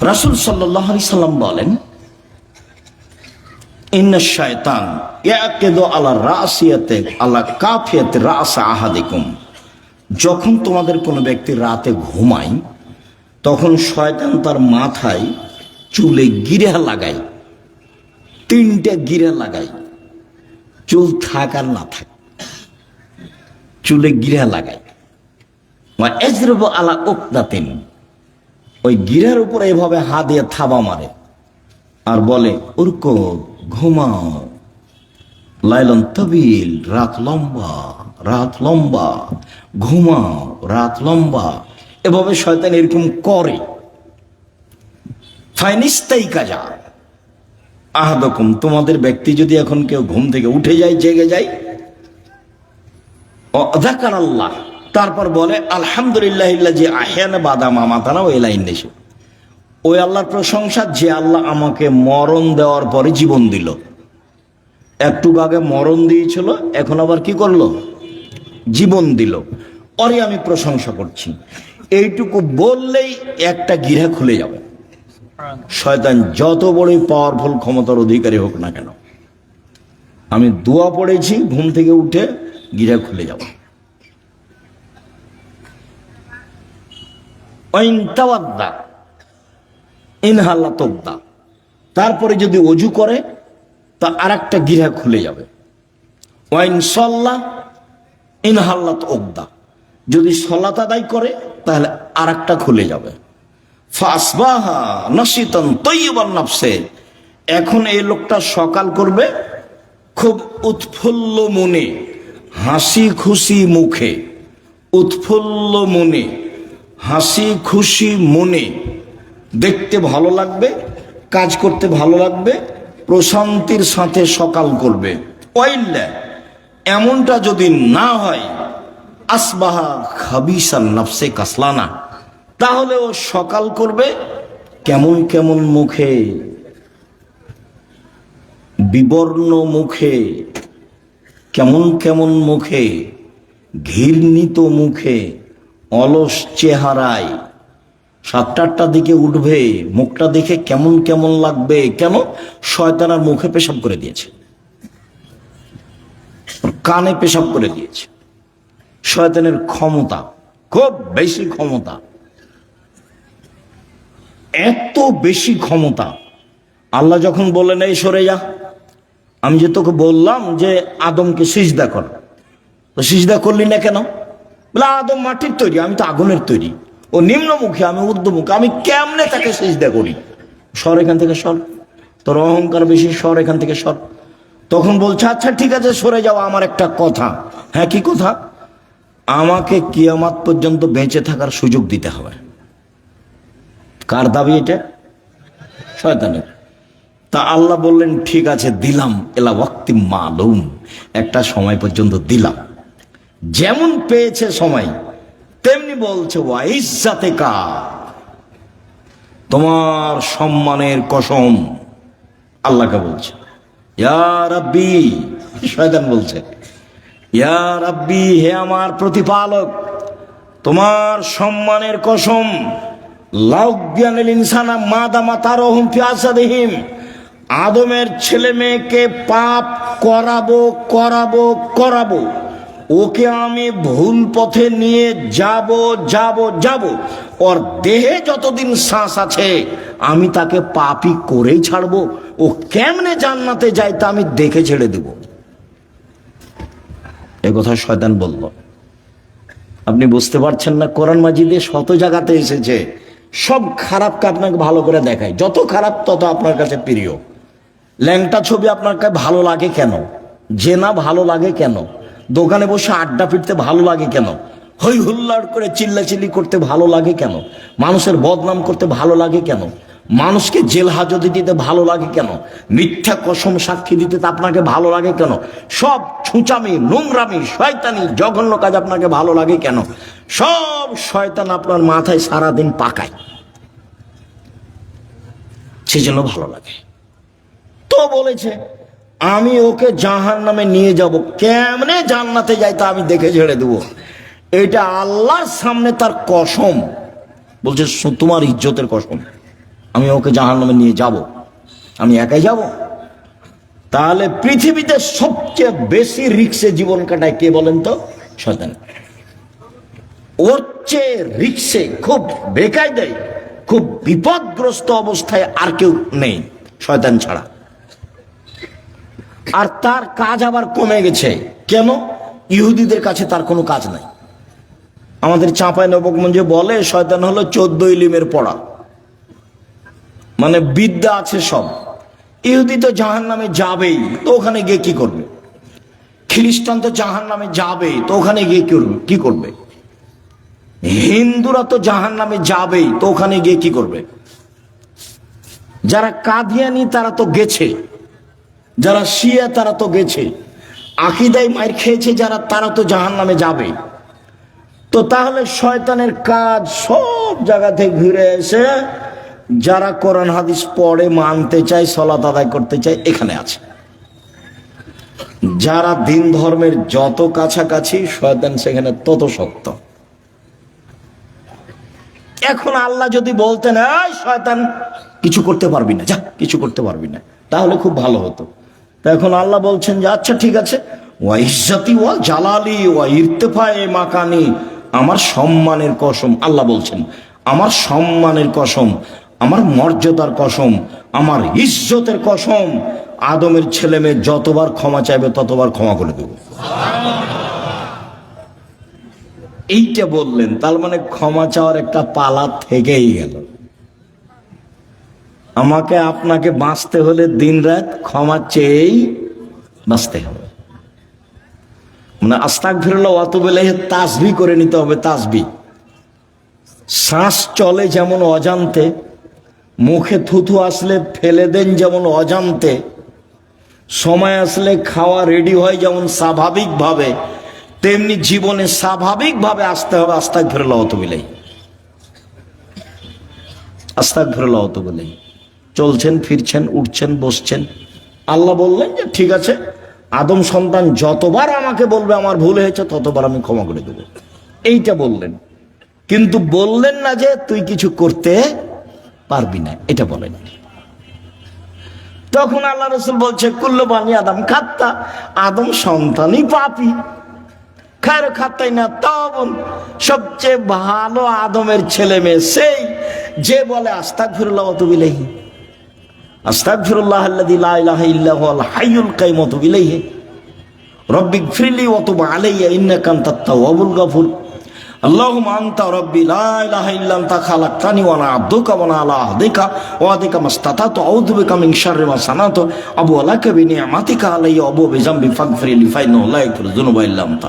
রাসুল সাল্লাহ সাল্লাম বলেন যখন তোমাদের কোনো ব্যক্তি রাতে ঘুমায়, তখন শয়তান তার মাথায় চুলে গিরা লাগায়, তিনটা গিরা লাগায়, চুল থাক আর না থাক, চুলে গিরা লাগায়। এজরব আলা উকদাতিন। ওই গিরার উপরে এভাবে হাত দিয়ে থাবা মারে আর বলে, উর্ক, ঘুমাও। লাইলন তবিল, রাত লম্বা রাত লম্বা। ঘুমাও, রাত লম্বা। এভাবে শয়তান এরকম করে। ফাইনিস্তাই কাজা। আহাদকম, তোমাদের ব্যক্তি যদি এখন কেউ ঘুম থেকে উঠে যায়, জেগে যায়। আল্লাহ তারপর বলে আলহামদুলিল্লাহ যে আহিয়ানে বাদাম আমাতানা ওই লাইন দেশে ওই আল্লাহর প্রশংসা, যে আল্লাহ আমাকে মরণ দেওয়ার পরে জীবন দিল। একটু আগে মরণ দিয়েছিল, এখন আবার কি করল? জীবন দিল। অরে আমি প্রশংসা করছি। এইটুকু বললেই একটা গিরা খুলে যাবে। শয়তান যত বড়ই পাওয়ারফুল ক্ষমতার অধিকারী হোক না কেন, আমি দোয়া পড়েছি, ঘুম থেকে উঠে গিরা খুলে যাব। তারপরে যদি অজু করে, তা আর একটা গিরা খুলে যাবে। ওয়াইন সল্লা ইনহাল্লাত ওগদা যদি সলাত আদায় করে, তাহলে আর একটা খুলে যাবে। এখন এই লোকটা সকাল করবে, খুব উৎফুল্ল মনে হাসি খুশি মুখে, উৎফুল্ল মনে। হাসি, খুশি, মনে। দেখতে ভালো লাগবে, কাজ করতে ভালো লাগবে, প্রশান্তির সাথে সকাল করবে। এমনটা যদি না হয়, আসবাহা খাবিসান নফসে কাসলানা। তাহলে ও সকাল করবে কেমন কেমন মুখে? বিবর্ণ মুখে, কেমন কেমন মুখে, ঘৃণিত মুখে। অলস চেহারায়। সাতটা আটটার দিকে উঠবে, মুখটা দেখে কেমন কেমন লাগবে, কেন? শয়তানার মুখে পেশাব করে দিয়েছে। কানে পেশাব করে দিয়েছে। শয়তানের ক্ষমতা, খুব বেশি ক্ষমতা। এত বেশি ক্ষমতা। আল্লাহ যখন বললেন, এই সরে যা আমি যে তোকে বললাম যে আদমকে সিজদা কর। তো সিজদা করলি না কেন? বলে, আদম মাটির তৈরি, আমি তো আগুনের তৈরি। ও নিম্নমুখী, আমি ঊর্ধ্বমুখী, আমি কেমনে তাকে সিজদা করি? সর এখান থেকে সর তোর অহংকার বেশি সর এখান থেকে সর তখন বলছে আচ্ছা ঠিক আছে, সরে যাও, আমার একটা কথা। হ্যাঁ কি কথা? আমাকে কিয়ামাত পর্যন্ত বেঁচে থাকার সুযোগ দিতে হবে। কার দাবি এটা? শয়তানের। তা আল্লাহ বললেন, ঠিক আছে, দিলাম, এলা ওয়াক্তি মালুম, একটা সময় পর্যন্ত দিলাম। যেমন পেয়েছে সময়, তেমনি বলছে ওয়াইজাতে কা তোমার সম্মানের কসম আল্লাহকে বলছে। ইয়া রাব্বি, শয়তান বলছে। ইয়া রাব্বি, হে আমার প্রতিপালক, তোমার সম্মানের কসম লাউজ্ঞানের ইনসানা মাদামা তারহম ফিয়াসাদিহিম আদমের ছেলে মেয়েকে পাপ করাবো করাবো করাবো। ওকে আমি ভুল পথে নিয়ে যাব যাব যাব। ওর দেহে যতদিন শ্বাস আছে, আমি তাকে পাপি করেই ছাড়বো। ও কেমনে জান্নাতে যায় তা আমি দেখে ছেড়ে দেব। এ কথা শয়তান বলল। আপনি বুঝতে পারছেন না, কোরআন মাজিদে শত জায়গাতে এসেছে। সব খারাপকে আপনাকে ভালো করে দেখায়। যত খারাপ, তত আপনার কাছে প্রিয়। ল্যাংটা ছবি আপনার কাছে ভালো লাগে কেন? জেনা ভালো লাগে কেন? দোকানে বসে আড্ডা ফিরতে ভালো লাগে কেন? হই হুল্লাড় করে চিল্লাচিল্লি করতে ভালো লাগে কেন? মানুষের বদনাম করতে ভালো লাগে কেন? মানুষকে জেল হাজতে দিতে ভালো লাগে কেন? মিথ্যা কসম সাক্ষী দিতে আপনাকে ভালো লাগে কেন? সব ছুঁচামি, নোংরামি, শয়তানি, জঘন্য কাজ আপনাকে ভালো লাগে কেন? সব শয়তান আপনার মাথায় সারাদিন পাকায়। সেজন্য ভালো লাগে। তো বলেছে আমি ওকে জাহান নামে নিয়ে যাব। কেমনে জান্নাতে যাই তা আমি দেখে ছেড়ে দেবো। এটা আল্লাহর সামনে তার কসম। বলছে "সু- তোমার ইজ্জতের কসম। আমি ওকে জাহান নামে নিয়ে যাব। আমি একাই যাব। তাহলে পৃথিবীতে সবচেয়ে বেশি রিক্সে জীবন কাটায় কে বলেন তো? শয়তান। ওর চেয়ে রিক্সে খুব বেকায় দেয় খুব বিপদগ্রস্ত অবস্থায় আর কেউ নেই, শয়তান ছাড়া। আর তার কাজ আবার কমে গেছে। কেন? ইহুদিদের কাছে তার কোনো কাজ নাই। আমাদের চাঁপাই নবকমঞ্জে বলে, শয়তান হলো চোদ্দ ইলিমের পড়া। মানে বিদ্যা আছে সব। ইহুদি তো জাহান নামে যাবেই, তো ওখানে গিয়ে কি করবে? খ্রিস্টান তো জাহান নামে যাবেই, তো ওখানে গিয়ে কি করবে? কি করবে? হিন্দুরা তো জাহান নামে যাবেই, তো ওখানে গিয়ে কি করবে? যারা কাদিয়ানি, তারা তো গেছে। যারা শিয়া, তারা তো গেছে। আকিদাই মার খেয়েছে যারা, তারা তো জাহান নামে যাবে। তো তাহলে শয়তানের কাজ সব জায়গা থেকে ঘুরে এসে, যারা কোরআন হাদিস পড়ে, মানতে চায় সলাত আদায় করতে চায়, এখানে আছে। যারা দিন ধর্মের যত কাছাকাছি, শয়তান সেখানে তত শক্ত। এখন আল্লাহ যদি বলতেন শয়তান, কিছু করতে পারবি না, যা, কিছু করতে পারবি না। তাহলে খুব ভালো হতো। তা এখন আল্লাহ বলছেন যে আচ্ছা ঠিক আছে। ওয়া ইজ্জতি ওয়া জালালি ওয়া ইরতেফায়ে মাকানি। আমার সম্মানের কসম, আল্লাহ বলছেন, আমার সম্মানের কসম, আমার মর্যাদার কসম, আমার ইজ্জতের কসম, আদমের ছেলে মেয়ে যতবার ক্ষমা চাইবে, ততবার ক্ষমা করে দেব। এইটা বললেন, তার মানে ক্ষমা চাওয়ার একটা পালা থেকেই গেল। আমাকে আপনাকে বাঁচতে হলে দিন রাত ক্ষমা চেয়েই বাঁচতে হবে। মানে আস্তাক ফিরল অত বেলে তাসবি করে নিতে হবে, তাসবি। শ্বাস চলে যেমন অজান্তে, মুখে থুথু আসলে ফেলে দেন যেমন অজান্তে, সময় আসলে খাওয়া রেডি হয় যেমন স্বাভাবিকভাবে, তেমনি জীবনে স্বাভাবিকভাবে আসতে হবে আস্তাক ফেরল অত বেলেই আস্তাক ফেরল অত বেলেই চলছেন, ফিরছেন, উঠছেন, বসছেন। আল্লাহ বললেন যে, ঠিক আছে, আদম সন্তান যতবার আমাকে বলবে আমার ভুল হয়েছে, ততবার আমি ক্ষমা করে দেবো। এইটা বললেন। কিন্তু বললেন না যে, তুই কিছু করতে পারবি না। এটা বলেন। তখন আল্লাহ রসুল বলছে, কুল্লু বানি আদম খাত্তা, আদম সন্তানই পাপি। খায়ের খাত্তাই না তখন সবচেয়ে ভালো আদমের ছেলে মেয়ে সেই, যে বলে আস্তাক ফিরুল্লাহ তুবিলেহি আস্তাগফিরুল্লাহ আল্লাযী লা ইলাহা ইল্লা হুয়াল হাইয়ুল কাইয়ুম ওয়া তুবু ইলাইহি রব্বিক ফিরলি ওয়া তুব আলাইয়া ইন্নাকা আনতাত তাওয়াবুল গাফুর اللهم انت ربي لا اله الا انت خلقتني وانا عبدك وانا على عهدك وعهدك ما استطعت اعوذ بك من شر ما صنعت ابو لك بنعمتك علي وابو بذنبي فاغفر لي فانه لا يغفر الذنوب الا انت